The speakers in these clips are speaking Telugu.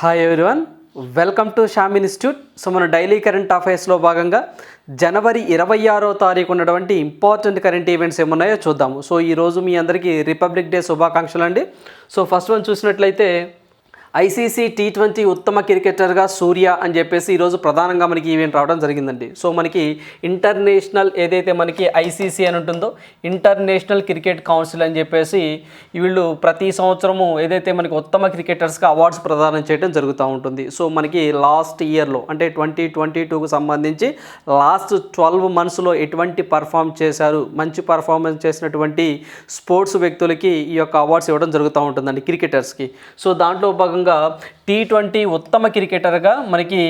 Hi everyone welcome to Sham institute so మన డైలీ కరెంట్ అఫైర్స్లో భాగంగా జనవరి ఇరవై ఆరో తారీఖు ఉన్నటువంటి ఇంపార్టెంట్ కరెంట్ ఈవెంట్స్ ఏమున్నాయో చూద్దాము. సో ఈరోజు మీ అందరికీ రిపబ్లిక్ డే శుభాకాంక్షలు అండి సో ఫస్ట్ వన్ చూసినట్లయితే ఐసీసీ టీ ట్వంటీ ఉత్తమ క్రికెటర్గా సూర్య అని చెప్పేసి ఈరోజు ప్రధానంగా మనకి ఈవెంట్ రావడం జరిగిందండి. సో మనకి ఇంటర్నేషనల్ ఏదైతే మనకి ఐసీసీ అని ఉంటుందో ఇంటర్నేషనల్ క్రికెట్ కౌన్సిల్ అని చెప్పేసి వీళ్ళు ప్రతి సంవత్సరము ఏదైతే మనకి ఉత్తమ క్రికెటర్స్గా అవార్డ్స్ ప్రదానం చేయడం జరుగుతూ ఉంటుంది. సో మనకి లాస్ట్ ఇయర్లో అంటే ట్వంటీ ట్వంటీ టూకు సంబంధించి లాస్ట్ ట్వెల్వ్ మంత్స్లో ఎటువంటి పర్ఫామ్ చేశారు మంచి పర్ఫార్మెన్స్ చేసినటువంటి స్పోర్ట్స్ వ్యక్తులకి ఈ యొక్క అవార్డ్స్ ఇవ్వడం జరుగుతూ ఉంటుందండి క్రికెటర్స్కి. సో దాంట్లో భాగంగా టీ ట్వంటీ ఉత్తమ క్రికెటర్గా మనకి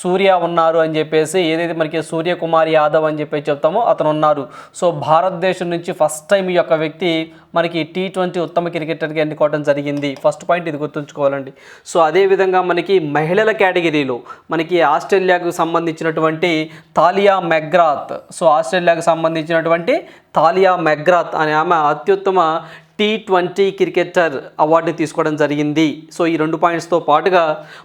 సూర్య ఉన్నారు అని చెప్పేసి ఏదైతే మనకి సూర్యకుమార్ యాదవ్ అని చెప్పి చెప్తామో అతను ఉన్నారు. సో భారతదేశం నుంచి ఫస్ట్ టైం ఈ యొక్క వ్యక్తి మనకి టీ ట్వంటీ ఉత్తమ క్రికెటర్గా ఎన్నుకోవడం జరిగింది. ఫస్ట్ పాయింట్ ఇది గుర్తుంచుకోవాలండి. సో అదేవిధంగా మనకి మహిళల కేటగిరీలో మనకి ఆస్ట్రేలియాకు సంబంధించినటువంటి తాలియా మెగ్రాత్. సో ఆస్ట్రేలియాకు సంబంధించినటువంటి తాలియా మెగ్రాత్ అనే ఆమె అత్యుత్తమ టీ ట్వంటీ క్రికెటర్ అవార్డుని తీసుకోవడం జరిగింది. సో ఈ రెండు పాయింట్స్తో పాటుగా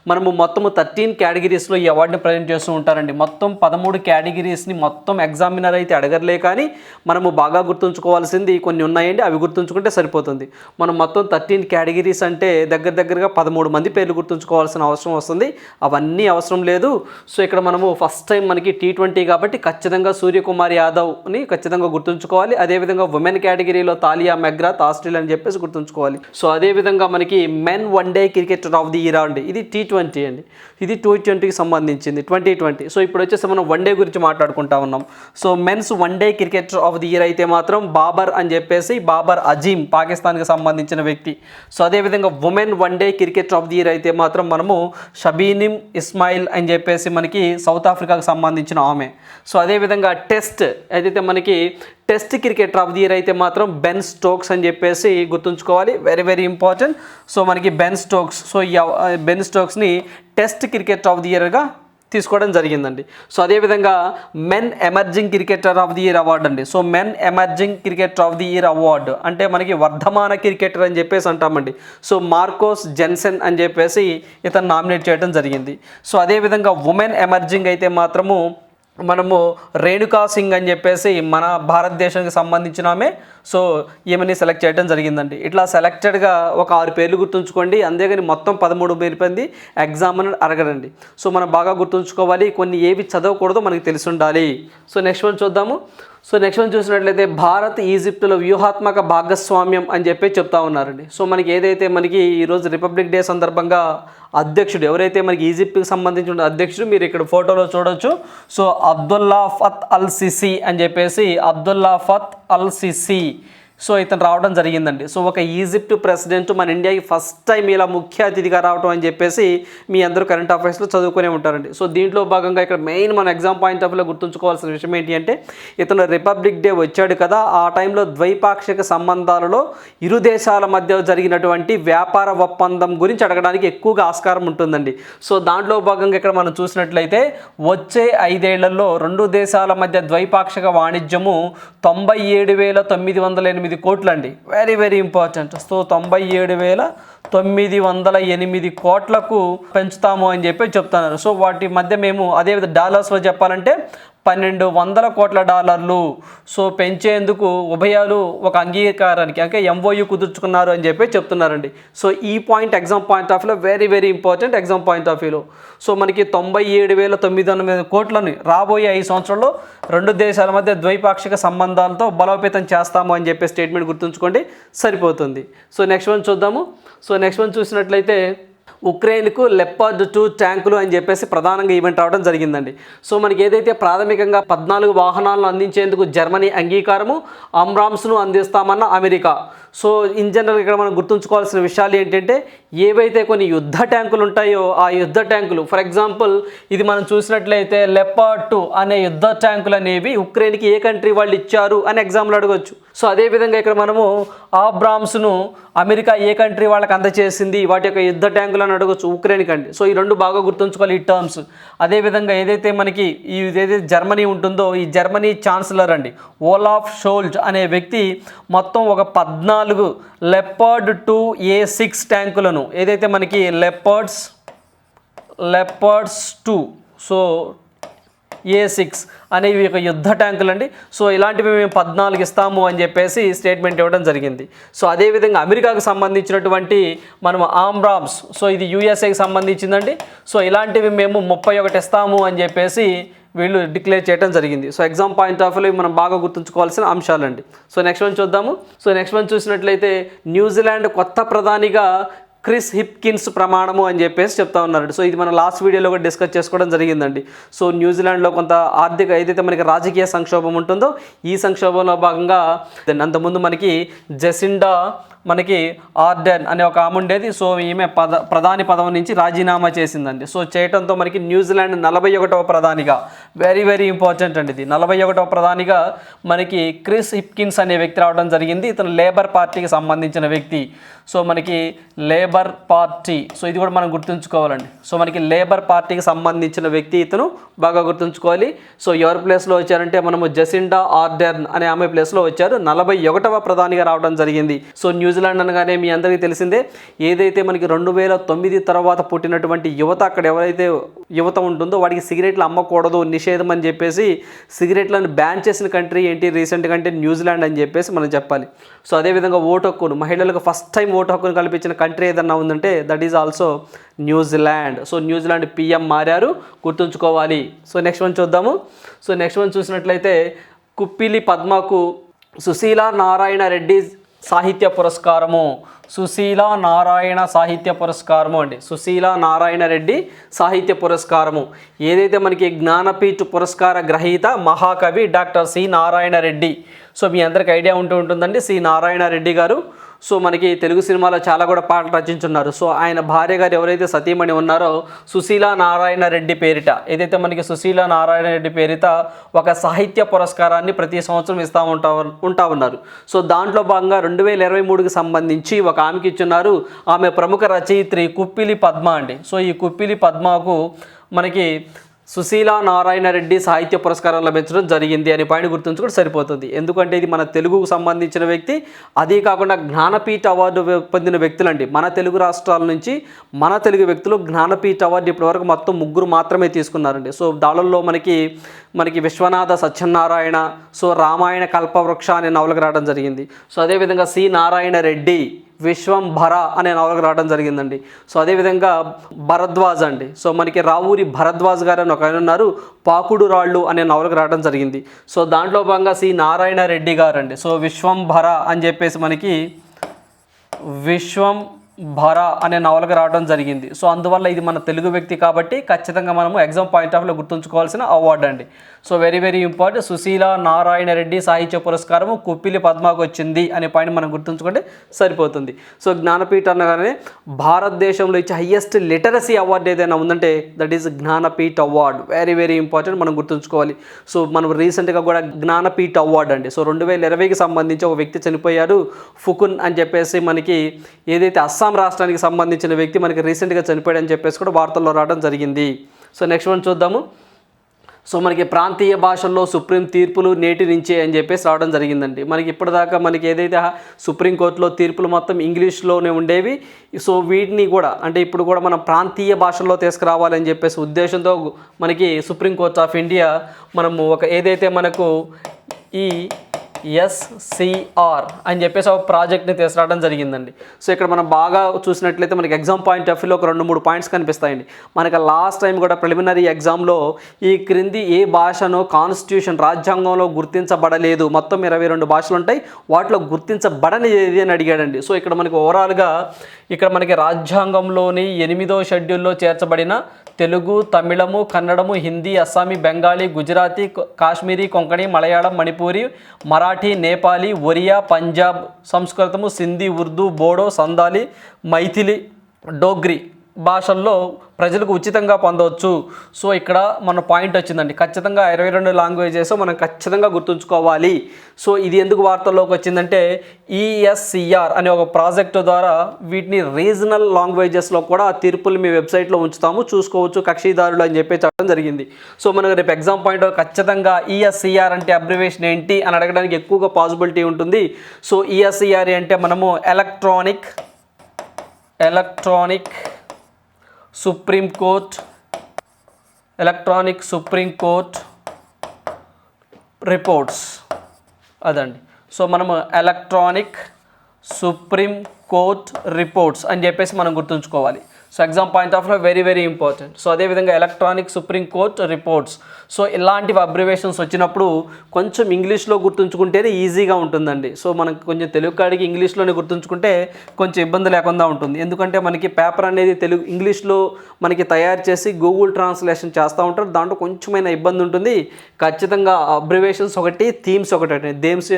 మనము మొత్తము థర్టీన్ కేటగిరీస్లో ఈ అవార్డుని ప్రజెంట్ చేస్తూ ఉంటారండి. మొత్తం పదమూడు కేటగిరీస్ని మొత్తం ఎగ్జామినర్ అయితే అడగర్లే కానీ మనము బాగా గుర్తుంచుకోవాల్సింది కొన్ని ఉన్నాయండి. అవి గుర్తుంచుకుంటే సరిపోతుంది. మనం మొత్తం థర్టీన్ కేటగిరీస్ అంటే దగ్గర దగ్గరగా పదమూడు మంది పేర్లు గుర్తుంచుకోవాల్సిన అవసరం వస్తుంది. అవన్నీ అవసరం లేదు. సో ఇక్కడ మనము ఫస్ట్ టైం మనకి టీ ట్వంటీ కాబట్టి ఖచ్చితంగా సూర్యకుమార్ యాదవ్ని ఖచ్చితంగా గుర్తుంచుకోవాలి. అదేవిధంగా ఉమెన్ కేటగిరీలో తాలియా మెగ్రా తాస్ ఆస్ట్రేలియా అని చెప్పేసి గుర్తుంచుకోవాలి. సో అదేవిధంగా మనకి men one day cricketer of the year అండి. ఇది టీ ట్వంటీ అండి. ఇది టూ ట్వంటీకి సంబంధించింది ట్వంటీ ట్వంటీ. సో ఇప్పుడు వచ్చేసి మనం వన్ డే గురించి మాట్లాడుకుంటా ఉన్నాం. So men's one day cricketer of the year అయితే మాత్రం బాబర్ అని చెప్పేసి బాబర్ అజీమ్ పాకిస్తాన్కి సంబంధించిన వ్యక్తి. సో అదేవిధంగా women one day cricketer of the year అయితే మాత్రం మనము షబీనిమ్ ఇస్మాయిల్ అని చెప్పేసి మనకి సౌత్ ఆఫ్రికాకు సంబంధించిన ఆమె. సో అదేవిధంగా టెస్ట్ ఏదైతే మనకి test cricketer of the year అయితే మాత్రం బెన్ స్టోక్స్ అని చెప్పేసి గుర్తుంచుకోవాలి. వెరీ వెరీ ఇంపార్టెంట్ సో మనకి బెన్ స్టోక్స్ సో బెన్ స్టోక్స్ని టెస్ట్ క్రికెటర్ ఆఫ్ ది ఇయర్గా తీసుకోవడం జరిగిందండి. సో అదేవిధంగా men emerging cricketer of the year award అండి. So men emerging cricketer of the year award అంటే మనకి వర్ధమాన క్రికెటర్ అని చెప్పేసి అంటామండి. సో మార్కోస్ జెన్సన్ అని చెప్పేసి ఇతను నామినేట్ చేయడం జరిగింది. సో అదేవిధంగా ఉమెన్ ఎమర్జింగ్ అయితే మాత్రము మనము రేణుకా సింగ్ అని చెప్పేసి మన భారతదేశానికి సంబంధించిన ఆమె. సో ఈమెని సెలెక్ట్ చేయడం జరిగిందండి. ఇట్లా సెలెక్టెడ్గా ఒక ఆరు పేర్లు గుర్తుంచుకోండి. అంతేగాని మొత్తం పదమూడు పేరు పొంది ఎగ్జామ్ అని అడగడండి సో మనం బాగా గుర్తుంచుకోవాలి. కొన్ని ఏవి చదవకూడదో మనకి తెలిసి ఉండాలి. సో నెక్స్ట్ వన్ చూద్దాము. సో నెక్స్ట్ వన్ చూసినట్లయితే భారత్ ఈజిప్టులో వ్యూహాత్మక భాగస్వామ్యం అని చెప్పి చెప్తా ఉన్నారండి. సో మనకి ఏదైతే మనకి ఈరోజు రిపబ్లిక్ డే సందర్భంగా అధ్యక్షుడు ఎవరైతే మనకి ఈజిప్ట్కి సంబంధించిన అధ్యక్షుడు మీరు ఇక్కడ ఫోటోలో చూడొచ్చు. So Abdullah Fattah al Sisi అని చెప్పేసి Abdullah Fattah al Sisi so ఇతను రావడం జరిగిందండి. సో ఒక ఈజిప్ట్ ప్రెసిడెంట్ మన ఇండియాకి ఫస్ట్ టైం ఇలా ముఖ్య అతిథిగా రావడం అని చెప్పేసి మీ అందరూ కరెంట్ అఫైర్స్లో చదువుకునే ఉంటారండి. సో దీంట్లో భాగంగా ఇక్కడ మెయిన్ మన ఎగ్జామ్ పాయింట్ ఆఫ్ వ్యూలో గుర్తుంచుకోవాల్సిన విషయం ఏంటి అంటే ఇతను రిపబ్లిక్ డే వచ్చాడు కదా ఆ టైంలో ద్వైపాక్షిక సంబంధాలలో ఇరు దేశాల మధ్య జరిగినటువంటి వ్యాపార ఒప్పందం గురించి అడగడానికి ఎక్కువగా ఆస్కారం ఉంటుందండి. సో దాంట్లో భాగంగా ఇక్కడ మనం చూసినట్లయితే వచ్చే ఐదేళ్ళలో రెండు దేశాల మధ్య ద్వైపాక్షిక వాణిజ్యము తొంభై ఏడు వేల తొమ్మిది వందల ఎనిమిది కోట్లండి. వెరీ వెరీ ఇంపార్టెంట్ సో తొంభై ఏడు వేల తొమ్మిది వందల ఎనిమిది కోట్లకు పెంచుతాము అని చెప్పి చెప్తున్నారు. సో వాటి మధ్య మేము అదేవిధంగా డాలర్స్లో చెప్పాలంటే పన్నెండు వందల కోట్ల డాలర్లు. సో పెంచేందుకు ఉభయాలు ఒక అంగీకారానికి అంటే ఎంఓయూ కుదుర్చుకున్నారు అని చెప్పి చెప్తున్నారండి. సో ఈ పాయింట్ ఎగ్జామ్ పాయింట్ ఆఫ్ వ్యూలో very very important exam point of వ్యూలో. సో మనకి తొంభై ఏడు వేల తొమ్మిది వందల కోట్లని రాబోయే ఐదు సంవత్సరాల్లో రెండు దేశాల మధ్య ద్వైపాక్షిక సంబంధాలతో బలోపేతం చేస్తాము అని చెప్పి స్టేట్మెంట్ గుర్తుంచుకోండి. సరిపోతుంది. సో నెక్స్ట్ వన్ చూద్దాము. సో నెక్స్ట్ వన్ చూసినట్లయితే ఉక్రెయిన్కు లెప్పర్డ్ టూ ట్యాంకులు అని చెప్పేసి ప్రధానంగా ఈవెంట్ రావడం జరిగిందండి. సో మనకి ఏదైతే ప్రాథమికంగా పద్నాలుగు వాహనాలను అందించేందుకు జర్మనీ అంగీకారము అమ్రామ్స్ను అందిస్తామన్న అమెరికా. సో ఇన్ జనరల్ ఇక్కడ మనం గుర్తుంచుకోవాల్సిన విషయాలు ఏంటంటే ఏవైతే కొన్ని యుద్ధ ట్యాంకులు ఉంటాయో ఆ యుద్ధ ట్యాంకులు ఫర్ ఎగ్జాంపుల్ ఇది మనం చూసినట్లయితే లెపర్డ్ టూ అనే యుద్ధ ట్యాంకులు అనేవి ఉక్రెయిన్కి ఏ కంట్రీ వాళ్ళు ఇచ్చారు అని ఎగ్జాంపుల్ అడగవచ్చు సో అదేవిధంగా ఇక్కడ మనము ఆ బ్రామ్స్ను అమెరికా ఏ కంట్రీ వాళ్ళకి అందజేసింది వాటి యొక్క యుద్ధ ట్యాంకులు అని అడగచ్చు ఉక్రెయిన్ కండి సో ఈ రెండు బాగా గుర్తుంచుకోవాలి ఈ టర్మ్స్ అదేవిధంగా ఏదైతే మనకి ఈ ఏదైతే జర్మనీ ఉంటుందో ఈ జర్మనీ ఛాన్సలర్ అండి ఓలాఫ్ షోల్జ్ అనే వ్యక్తి మొత్తం ఒక పద్నాలుగు లెపర్డ్ టూ ఏ సిక్స్ ట్యాంకులను ఏదైతే మనకి leopards leopards two so A six అనేవి ఒక యుద్ధ ట్యాంకులు అండి సో ఇలాంటివి మేము పద్నాలుగు ఇస్తాము అని చెప్పేసి స్టేట్మెంట్ ఇవ్వడం జరిగింది. సో అదేవిధంగా అమెరికాకు సంబంధించినటువంటి మనం ఆమ్రామ్స్ సో ఇది యూఎస్ఏకి సంబంధించిందండి. సో ఇలాంటివి మేము ముప్పై ఒకటి ఇస్తాము అని చెప్పేసి వీళ్ళు డిక్లేర్ చేయడం జరిగింది. So exam point of view మనం బాగా గుర్తుంచుకోవాల్సిన అంశాలండి. సో నెక్స్ట్ వన్ చూద్దాము. సో నెక్స్ట్ వన్ చూసినట్లయితే న్యూజిలాండ్ కొత్త ప్రధానిగా క్రిస్ హిప్కిన్స్ ప్రమాణము అని చెప్పేసి చెప్తా ఉన్నారండి సో ఇది మనం లాస్ట్ వీడియోలో కూడా డిస్కస్ చేసుకోవడం జరిగిందండి. సో న్యూజిలాండ్లో కొంత ఆర్థిక ఏదైతే మనకి రాజకీయ సంక్షోభం ఉంటుందో ఈ సంక్షోభంలో భాగంగా అంతకుముందు మనకి జెసిండా మనకి ఆర్డెన్ అనే ఒక ఆమె ఉండేది. సో ఈమె పద ప్రధాని పదవి నుంచి రాజీనామా చేసిందండి. సో చేయడంతో మనకి న్యూజిలాండ్ నలభై ఒకటవ ప్రధానిగా వెరీ వెరీ ఇంపార్టెంట్ అండి ఇది. నలభై ఒకటవ ప్రధానిగా మనకి క్రిస్ హిప్కిన్స్ అనే వ్యక్తి రావడం జరిగింది. ఇతను లేబర్ పార్టీకి సంబంధించిన వ్యక్తి. సో మనకి లేబర్ పార్టీ. సో ఇది కూడా మనం గుర్తుంచుకోవాలండి. సో మనకి లేబర్ పార్టీకి సంబంధించిన వ్యక్తి ఇతను బాగా గుర్తుంచుకోవాలి. సో ఎవరి ప్లేస్లో వచ్చారంటే మనము జెసిండా ఆర్డెర్న్ అనే ఆమె ప్లేస్లో వచ్చారు. నలభై ఒకటవ ప్రధానిగా రావడం జరిగింది. సో న్యూజిలాండ్ అనగానే మీ అందరికీ తెలిసిందే ఏదైతే మనకి రెండు వేల తొమ్మిది తర్వాత పుట్టినటువంటి యువత అక్కడ ఎవరైతే యువత ఉంటుందో వాడికి సిగరెట్లు అమ్మకూడదు నిషేధం అని చెప్పేసి సిగరెట్లను బ్యాన్ చేసిన కంట్రీ ఏంటి? రీసెంట్గా అంటే న్యూజిలాండ్ అని చెప్పేసి మనం చెప్పాలి. సో అదేవిధంగా ఓటు హక్కును మహిళలకు ఫస్ట్ టైం ఓటు హక్కును కల్పించిన కంట్రీ ఏదన్నా ఉందంటే that is also New Zealand. So New Zealand PM మారారు గుర్తుంచుకోవాలి. సో నెక్స్ట్ వన్ చూద్దాము. సో నెక్స్ట్ వన్ చూసినట్లయితే కుప్పిలి పద్మకు సుశీల నారాయణ రెడ్డి సాహిత్య పురస్కారము. సుశీల నారాయణ సాహిత్య పురస్కారము అండి. సుశీల నారాయణ రెడ్డి సాహిత్య పురస్కారము. ఏదైతే మనకి జ్ఞానపీఠ పురస్కార గ్రహీత మహాకవి doctor C Narayana Reddy. So మీ అందరికి ఐడియా ఉంటూ ఉంటుందండి. సి నారాయణ రెడ్డి గారు సో మనకి తెలుగు సినిమాలో చాలా కూడా పాటలు రచించున్నారు. సో ఆయన భార్య గారు ఎవరైతే సతీమణి ఉన్నారో సుశీల నారాయణ రెడ్డి పేరిట ఏదైతే మనకి సుశీల నారాయణ రెడ్డి పేరిట ఒక సాహిత్య పురస్కారాన్ని ప్రతి సంవత్సరం ఇస్తూ ఉంటా ఉంటా ఉన్నారు. సో దాంట్లో భాగంగా రెండు వేల ఇరవై మూడుకి సంబంధించి ఒక ఆమెకి ఇచ్చున్నారు. ఆమె ప్రముఖ రచయిత్రి కుప్పిలి పద్మ అండి. సో ఈ కుప్పిలి పద్మకు మనకి సుశీల నారాయణ రెడ్డి సాహిత్య పురస్కారం లభించడం జరిగింది అని పాయింట్ గుర్తుంచుకుంటే సరిపోతుంది. ఎందుకంటే ఇది మన తెలుగుకు సంబంధించిన వ్యక్తి అదే కాకుండా జ్ఞానపీఠ అవార్డు పొందిన వ్యక్తులండి. మన తెలుగు రాష్ట్రాల నుంచి మన తెలుగు వ్యక్తులు జ్ఞానపీఠ అవార్డు ఇప్పటివరకు మొత్తం ముగ్గురు మాత్రమే తీసుకున్నారండి. సో దాడుల్లో మనకి మనకి విశ్వనాథ సత్యనారాయణ సో రామాయణ కల్పవృక్ష అనే నవలకు రావడం జరిగింది. సో అదేవిధంగా సి నారాయణ రెడ్డి విశ్వం భర అనే నవలకు రావడం జరిగిందండి. సో అదేవిధంగా భరద్వాజ్ అండి. సో మనకి రావూరి భరద్వాజ్ గారు అని ఒక ఆయన ఉన్నారు. పాకుడు రాళ్ళు అనే నవలకు రావడం జరిగింది. సో దాంట్లో భాగంగా సి నారాయణ రెడ్డి గారు అండి సో విశ్వం భర అని చెప్పేసి మనకి విశ్వం భర అనే నవలకు రావడం జరిగింది. సో అందువల్ల ఇది మన తెలుగు వ్యక్తి కాబట్టి ఖచ్చితంగా మనము ఎగ్జామ్ పాయింట్ ఆఫ్లో గుర్తుంచుకోవాల్సిన అవార్డు అండి. So very very important. Sushila Narayana Reddy సాహిత్య పురస్కారము కుప్పిలి పద్మాకు వచ్చింది అనే పాయింట్ మనం గుర్తుంచుకుంటే సరిపోతుంది. సో జ్ఞానపీఠ అనగానే భారతదేశంలో ఇచ్చే హయ్యెస్ట్ లిటరసీ అవార్డు ఏదైనా ఉందంటే that is Jnanpith award. Very very important మనం గుర్తుంచుకోవాలి. సో మనం రీసెంట్గా కూడా జ్ఞానపీఠ అవార్డు అండి. సో రెండు వేల ఇరవైకి సంబంధించి ఒక వ్యక్తి చనిపోయారు ఫుకున్ అని చెప్పేసి మనకి ఏదైతే అస్సాం రాష్ట్రానికి సంబంధించిన వ్యక్తి మనకి రీసెంట్గా చనిపోయాడని చెప్పేసి కూడా వార్తల్లో రావడం జరిగింది. సో నెక్స్ట్ వన్ చూద్దాము. సో మనకి ప్రాంతీయ భాషల్లో సుప్రీం తీర్పులు నేటి నుంచే అని చెప్పేసి రావడం జరిగిందండి. మనకి ఇప్పటిదాకా మనకి ఏదైతే సుప్రీంకోర్టులో తీర్పులు మొత్తం ఇంగ్లీష్లోనే ఉండేవి సో వీటిని కూడా అంటే ఇప్పుడు కూడా మనం ప్రాంతీయ భాషల్లో తీసుకురావాలని చెప్పేసి ఉద్దేశంతో మనకి సుప్రీంకోర్ట్ ఆఫ్ ఇండియా మనము ఒక ఏదైతే మనకు ఈ ఎస్సిఆర్ అని చెప్పేసి ఒక ప్రాజెక్ట్ని తీసుకురావడం జరిగిందండి. సో ఇక్కడ మనం బాగా చూసినట్లయితే మనకి ఎగ్జామ్ పాయింట్ ఆఫ్ వ్యూలో ఒక రెండు మూడు పాయింట్స్ కనిపిస్తాయండి. మనకి లాస్ట్ టైం కూడా ప్రిలిమినరీ ఎగ్జామ్లో ఈ క్రింది ఏ భాషను కాన్స్టిట్యూషన్ రాజ్యాంగంలో గుర్తించబడలేదు. మొత్తం ఇరవై రెండు భాషలు ఉంటాయి. వాటిలో గుర్తించబడని ఏది అని అడిగాడండి. సో ఇక్కడ మనకి ఓవరాల్గా ఇక్కడ మనకి రాజ్యాంగంలోని ఎనిమిదో షెడ్యూల్లో చేర్చబడిన తెలుగు తమిళము కన్నడము హిందీ అస్సామీ బెంగాలీ గుజరాతీ కాశ్మీరీ కొంకణి మలయాళం మణిపూరి మరాఠీ నేపాలీ ఒరియా పంజాబ్ సంస్కృతము సింధీ ఉర్దూ బోడో సందాలి మైథిలి డోగ్రి. భాషల్లో ప్రజలకు ఉచితంగా పొందవచ్చు. సో ఇక్కడ మన పాయింట్ వచ్చిందండి. ఖచ్చితంగా ఇరవై రెండు లాంగ్వేజెస్ మనం ఖచ్చితంగా గుర్తుంచుకోవాలి. సో ఇది ఎందుకు వార్తల్లోకి వచ్చిందంటే ఈఎస్సిఆర్ అనే ఒక ప్రాజెక్టు ద్వారా వీటిని రీజనల్ లాంగ్వేజెస్లో కూడా ఆ తీర్పులు మీ వెబ్సైట్లో ఉంచుతాము. చూసుకోవచ్చు కక్షిదారులు అని చెప్పి చెప్పడం జరిగింది. సో మనకు రేపు ఎగ్జామ్ పాయింట్ ఖచ్చితంగా ఈఎస్సిఆర్ అంటే అబ్రివేషన్ ఏంటి అని అడగడానికి ఎక్కువగా పాసిబిలిటీ ఉంటుంది. సో ఈఎస్సిఆర్ అంటే మనము electronic electronic supreme court electronic supreme court reports. అదండి. సో మనము ఎలక్ట్రానిక్ సుప్రీం కోర్ట్ రిపోర్ట్స్ అని చెప్పేసి మనం గుర్తుంచుకోవాలి. So exam point of very very important so అదేవిధంగా electronic supreme court reports so ఇలాంటివి అబ్రివేషన్స్ వచ్చినప్పుడు కొంచెం ఇంగ్లీష్లో గుర్తుంచుకుంటేనే ఈజీగా ఉంటుందండి. సో మనకు కొంచెం తెలుగు కాడికి ఇంగ్లీష్లోనే గుర్తుంచుకుంటే కొంచెం ఇబ్బంది లేకుండా ఉంటుంది. ఎందుకంటే మనకి పేపర్ అనేది తెలుగు ఇంగ్లీష్లో మనకి తయారు చేసి గూగుల్ ట్రాన్స్లేషన్ చేస్తూ ఉంటారు. దాంట్లో కొంచెమైన ఇబ్బంది ఉంటుంది. ఖచ్చితంగా అబ్రివేషన్స్ ఒకటి థీమ్స్ ఒకటి దేమ్స్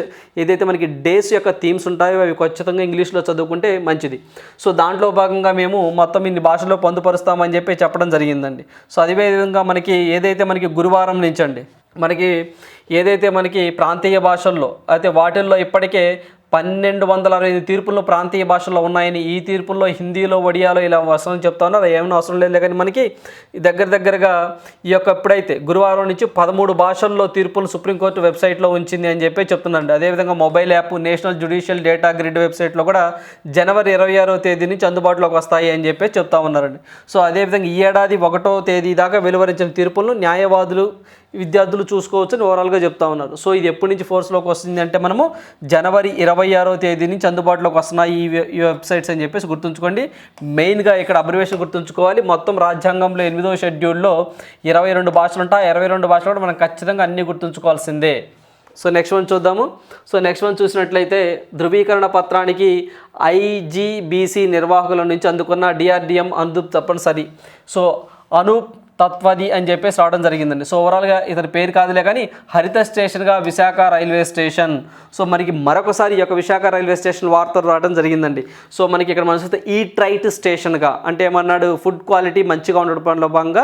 ఏదైతే మనకి డేస్ యొక్క థీమ్స్ ఉంటాయో అవి ఖచ్చితంగా ఇంగ్లీష్లో చదువుకుంటే మంచిది. సో దాంట్లో భాగంగా మేము మొత్తం ఇన్ని భాషలో పొందుపరుస్తామని చెప్పి చెప్పడం జరిగిందండి. సో అదేవిధంగా మనకి ఏదైతే మనకి గురువారం నుంచండి మనకి ఏదైతే మనకి ప్రాంతీయ భాషల్లో అయితే వాటిల్లో ఇప్పటికే పన్నెండు వందల అరవై ఐదు తీర్పులు ప్రాంతీయ భాషల్లో ఉన్నాయని ఈ తీర్పుల్లో హిందీలో ఒడియాలో ఇలా వసనం చెప్తా ఉన్నారు. ఏమైనా అవసరం లేదు కానీ మనకి దగ్గర దగ్గరగా ఈ యొక్క ఎప్పుడైతే గురువారం నుంచి పదమూడు భాషల్లో తీర్పులు సుప్రీంకోర్టు వెబ్సైట్లో ఉంచింది అని చెప్పి చెప్తుందండి. అదేవిధంగా mobile app national judicial data grid వెబ్సైట్లో కూడా జనవరి ఇరవై ఆరో తేదీ నుంచి అందుబాటులోకి వస్తాయి అని చెప్పి చెప్తా ఉన్నారండి. సో అదేవిధంగా ఈ ఏడాది ఒకటో తేదీ దాకా వెలువరించిన తీర్పులను న్యాయవాదులు విద్యార్థులు చూసుకోవచ్చు అని ఓవరాల్గా చెప్తా ఉన్నారు. సో ఇది ఎప్పటి నుంచి ఫోర్స్లోకి వస్తుంది అంటే మనము జనవరి ఇరవై ఆరో తేదీ నుంచి అందుబాటులోకి వస్తున్నాయి ఈ వెబ్సైట్స్ అని చెప్పేసి గుర్తుంచుకోండి. మెయిన్గా ఇక్కడ అబ్రివేషన్ గుర్తుంచుకోవాలి. మొత్తం రాజ్యాంగంలో ఎనిమిదో షెడ్యూల్లో ఇరవై రెండు భాషలు ఉంటాయి. ఇరవై రెండు భాషలు కూడా మనం ఖచ్చితంగా అన్నీ గుర్తుంచుకోవాల్సిందే. సో నెక్స్ట్ వన్ చూద్దాము. సో నెక్స్ట్ వన్ చూసినట్లయితే ధృవీకరణ పత్రానికి ఐజీబీసీ నిర్వాహకుల నుంచి అందుకున్న డిఆర్డిఎం అనుదూప్ తప్పనిసరి. సో అనూప్ తత్వది అని చెప్పేసి రావడం జరిగిందండి. సో ఓవరాల్గా ఇతని పేరు కాదులే కానీ హరిత స్టేషన్గా విశాఖ రైల్వే స్టేషన్. సో మనకి మరొకసారి ఈ యొక్క విశాఖ రైల్వే స్టేషన్ వార్తలు రావడం జరిగిందండి. సో మనకి ఇక్కడ మనం చూస్తే ఈ ట్రైట్ స్టేషన్గా అంటే ఏమన్నాడు? ఫుడ్ క్వాలిటీ మంచిగా ఉండడం పనిలో భాగంగా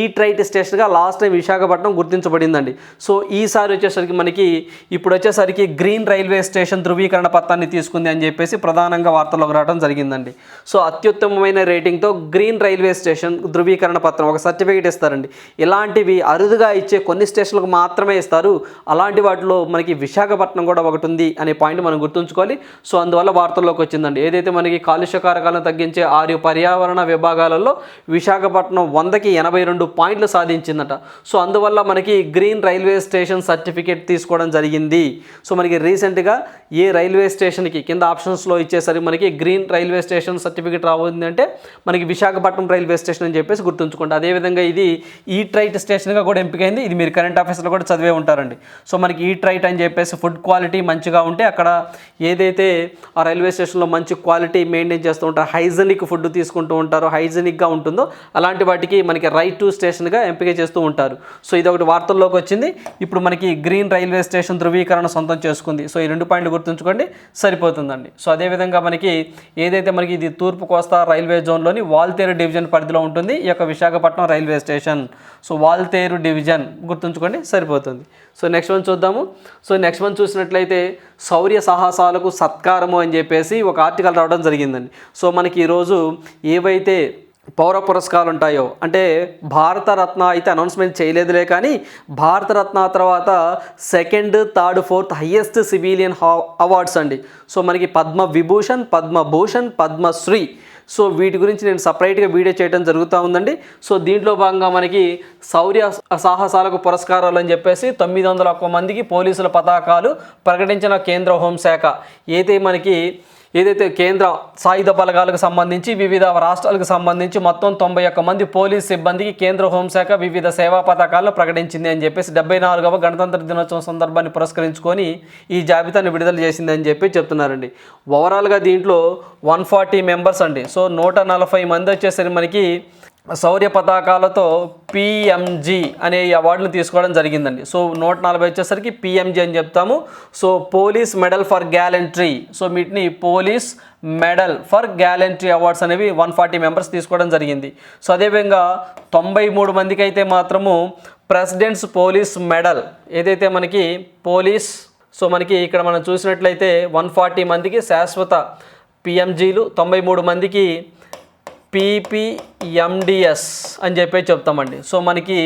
ఈ ట్రైట్ స్టేషన్గా లాస్ట్ టైం విశాఖపట్నం గుర్తించబడిందండి. సో ఈసారి వచ్చేసరికి మనకి ఇప్పుడు వచ్చేసరికి గ్రీన్ రైల్వే స్టేషన్ ధృవీకరణ పత్రాన్ని తీసుకుంది అని చెప్పేసి ప్రధానంగా వార్తల్లోకి రావడం జరిగిందండి. సో అత్యుత్తమమైన రేటింగ్తో గ్రీన్ రైల్వే స్టేషన్ ధృవీకరణ పత్రం ఒక సర్టిఫికేట్ ఇస్తారండి. ఇలాంటివి అరుదుగా ఇచ్చే కొన్ని స్టేషన్లకు మాత్రమే ఇస్తారు. అలాంటి వాటిలో మనకి విశాఖపట్నం కూడా ఒకటి ఉంది అనే పాయింట్ మనం గుర్తుంచుకోవాలి. సో అందువల్ల వార్తల్లోకి వచ్చిందండి. ఏదైతే మనకి కాలుష్య కారకాలను తగ్గించే ఆరు పర్యావరణ విభాగాలలో విశాఖపట్నం వందకి ఎనభై రెండు పాయింట్లు సాధించిందట. సో అందువల్ల మనకి గ్రీన్ రైల్వే స్టేషన్ సర్టిఫికేట్ తీసుకోవడం జరిగింది. సో మనకి రీసెంట్గా ఏ రైల్వే స్టేషన్కి కింద ఆప్షన్స్లో ఇచ్చేసరికి మనకి గ్రీన్ రైల్వే స్టేషన్ సర్టిఫికేట్ రాబోతుంది అంటే మనకి విశాఖపట్నం రైల్వే స్టేషన్ అని చెప్పేసి గుర్తుంచుకోండి. అదేవిధంగా ఇది ఈ ట్రైట్ స్టేషన్గా కూడా ఎంపికైంది. ఇది మీరు కరెంట్ ఆఫీస్లో కూడా చదివే ఉంటారండి. సో మనకి ఈ ట్రైట్ అని చెప్పేసి ఫుడ్ క్వాలిటీ మంచిగా ఉంటే అక్కడ ఏదైతే ఆ రైల్వే స్టేషన్లో మంచి క్వాలిటీ మెయింటైన్ చేస్తూ ఉంటారు హైజెనిక్ ఫుడ్ తీసుకుంటూ ఉంటారు హైజెనిక్గా ఉంటుందో అలాంటి వాటికి మనకి రైట్ టు స్టేషన్గా ఎంపిక చేస్తూ ఉంటారు. సో ఇది ఒకటి వార్తల్లోకి వచ్చింది. ఇప్పుడు మనకి గ్రీన్ రైల్వే స్టేషన్ ధృవీకరణ సొంతం చేసుకుంది. సో ఈ రెండు పాయింట్లు గుర్తుంచుకోండి. సరిపోతుందండి. సో అదేవిధంగా మనకి ఏదైతే మనకి ఇది తూర్పు కోస్తా రైల్వే జోన్లోని వాల్తేరు డివిజన్ పరిధిలో ఉంటుంది. ఈ యొక్క Visakhapatnam railway railway station so Waltair division గుర్తుంచుకోండి సరిపోతుంది. సో నెక్స్ట్ వన్ చూద్దాము. సో నెక్స్ట్ వన్ చూసినట్లయితే శౌర్య సాహసాలకు సత్కారము అని చెప్పేసి ఒక ఆర్టికల్ రావడం జరిగిందండి. సో మనకి ఈరోజు ఏవైతే పౌర పురస్కారాలు ఉంటాయో అంటే భారతరత్న అయితే అనౌన్స్మెంట్ చేయలేదులే కానీ భారతరత్న తర్వాత second third fourth highest civilian awards అండి. సో మనకి పద్మ విభూషణ్ పద్మభూషణ్ పద్మశ్రీ సో వీటి గురించి నేను సపరేట్గా వీడియో చేయడం జరుగుతూ ఉందండి. సో దీంట్లో భాగంగా మనకి శౌర్య సాహసాలకు పురస్కారాలు అని చెప్పేసి తొమ్మిది వందల ఒక్క మందికి పోలీసుల పతాకాలు ప్రకటించిన కేంద్ర హోంశాఖ. అయితే మనకి ఏదైతే కేంద్ర సాయుధ బలగాలకు సంబంధించి వివిధ రాష్ట్రాలకు సంబంధించి మొత్తం తొంభై ఒక్క మంది పోలీస్ సిబ్బందికి కేంద్ర హోంశాఖ వివిధ సేవా పథకాలను ప్రకటించింది అని చెప్పేసి డెబ్బై నాలుగవ గణతంత్ర దినోత్సవం సందర్భాన్ని పురస్కరించుకొని ఈ జాబితాను విడుదల చేసింది అని చెప్పి చెప్తున్నారండి. ఓవరాల్గా దీంట్లో వన్ ఫార్టీ మెంబర్స్ అండి. సో నూట నలభై మంది వచ్చేసరికి మనకి శౌర్య పతాకాలతో పిఎంజీ అనే ఈ అవార్డును తీసుకోవడం జరిగిందండి. సో నూట నలభై వచ్చేసరికి పిఎంజీ అని చెప్తాము. So police medal for gallantry. So వీటిని police medal for gallantry awards అనేవి వన్ ఫార్టీ మెంబర్స్ తీసుకోవడం జరిగింది. సో అదేవిధంగా తొంభై మూడు మందికి అయితే మాత్రము ప్రెసిడెంట్స్ పోలీస్ మెడల్ ఏదైతే మనకి పోలీస్ సో మనకి ఇక్కడ మనం చూసినట్లయితే వన్ ఫార్టీ మందికి శాశ్వత పిఎంజీలు తొంభై మూడు మందికి పీపీఎండిఎస్ అని చెప్పి చెప్తామండి. సో మనకి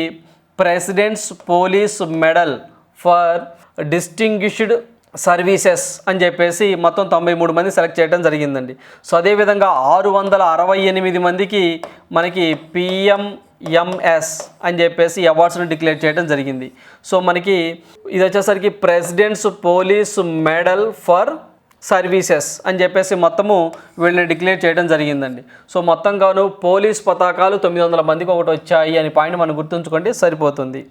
president's police medal for distinguished services అని చెప్పేసి మొత్తం తొంభై మూడు మంది సెలెక్ట్ చేయడం జరిగిందండి. సో అదేవిధంగా ఆరు వందల అరవై ఎనిమిది మందికి మనకి పిఎంఎంఎస్ అని చెప్పేసి అవార్డ్స్ని డిక్లేర్ చేయడం జరిగింది. సో మనకి ఇది వచ్చేసరికి president's police medal for services అని చెప్పేసి మొత్తము వీళ్ళని డిక్లేర్ చేయడం జరిగిందండి. సో మొత్తంగాను పోలీస్ పతాకాలు తొమ్మిది వందల మందికి ఒకటి వచ్చాయి అని పాయింట్ మనం గుర్తుంచుకోండి సరిపోతుంది.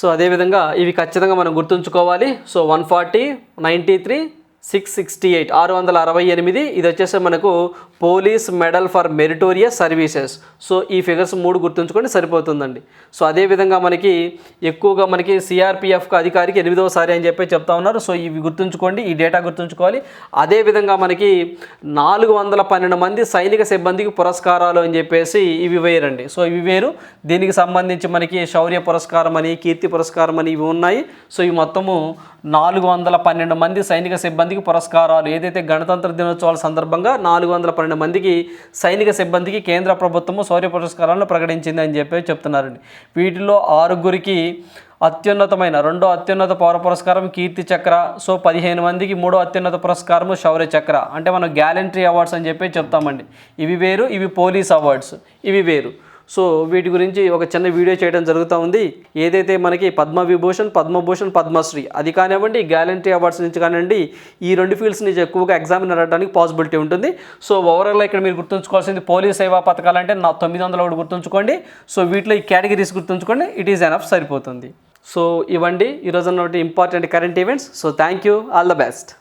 సో అదేవిధంగా ఇవి ఖచ్చితంగా మనం గుర్తుంచుకోవాలి. So one forty ninety three six sixty eight ఆరు వందల అరవై ఎనిమిది. ఇది వచ్చేసి మనకు police medal for meritorious services. So ఈ ఫిగర్స్ మూడు గుర్తుంచుకొని సరిపోతుందండి. సో అదేవిధంగా మనకి ఎక్కువగా మనకి సిఆర్పిఎఫ్ అధికారికి ఎనిమిదవసారి అని చెప్పి చెప్తా ఉన్నారు. సో ఇవి గుర్తుంచుకోండి ఈ డేటా గుర్తుంచుకోవాలి. అదేవిధంగా మనకి నాలుగు వందల పన్నెండు మంది సైనిక సిబ్బందికి పురస్కారాలు అని చెప్పేసి ఇవి వేరండి సో ఇవి వేరు. దీనికి సంబంధించి మనకి శౌర్య పురస్కారం అని కీర్తి పురస్కారం అని ఇవి ఉన్నాయి. సో ఇవి మొత్తము నాలుగు వందల పన్నెండు మంది సైనిక సిబ్బందికి పురస్కారాలు ఏదైతే గణతంత్ర దినోత్సవాల సందర్భంగా నాలుగు వందల పన్నెండు మందికి సైనిక సిబ్బందికి కేంద్ర ప్రభుత్వము శౌర్య పురస్కారాలను ప్రకటించింది అని చెప్పి చెప్తున్నారండి. వీటిలో ఆరుగురికి అత్యున్నతమైన రెండో అత్యున్నత పౌర పురస్కారం కీర్తి చక్ర సో పదిహేను మందికి మూడో అత్యున్నత పురస్కారము శౌర్య చక్ర. అంటే మనం గ్యాలంటరీ అవార్డ్స్ అని చెప్పి చెప్తామండి. ఇవి వేరు ఇవి పోలీస్ అవార్డ్స్. ఇవి వేరు. సో వీటి గురించి ఒక చిన్న వీడియో చేయడం జరుగుతూ ఉంది. ఏదైతే మనకి పద్మ విభూషణ్ పద్మభూషణ్ పద్మశ్రీ అది కానివ్వండి గ్యాలంటరీ అవార్డ్స్ నుంచి కానివ్వండి ఈ రెండు ఫీల్డ్స్ నుంచి ఎక్కువగా ఎగ్జామిన్ అడగడానికి పాసిబిలిటీ ఉంటుంది. సో ఓవరాల్ ఇక్కడ మీరు గుర్తుంచుకోవాల్సింది పోలీస్ సేవా పథకాలు అంటే నా తొమ్మిది వందల ఒకటి గుర్తుంచుకోండి. సో వీటిలో ఈ కేటగిరీస్ గుర్తుంచుకోండి. ఇట్ ఈస్ ఎనఫ్ సరిపోతుంది. సో ఇవ్వండి. ఈరోజు ఉన్నటువంటి important current events so thank you all the best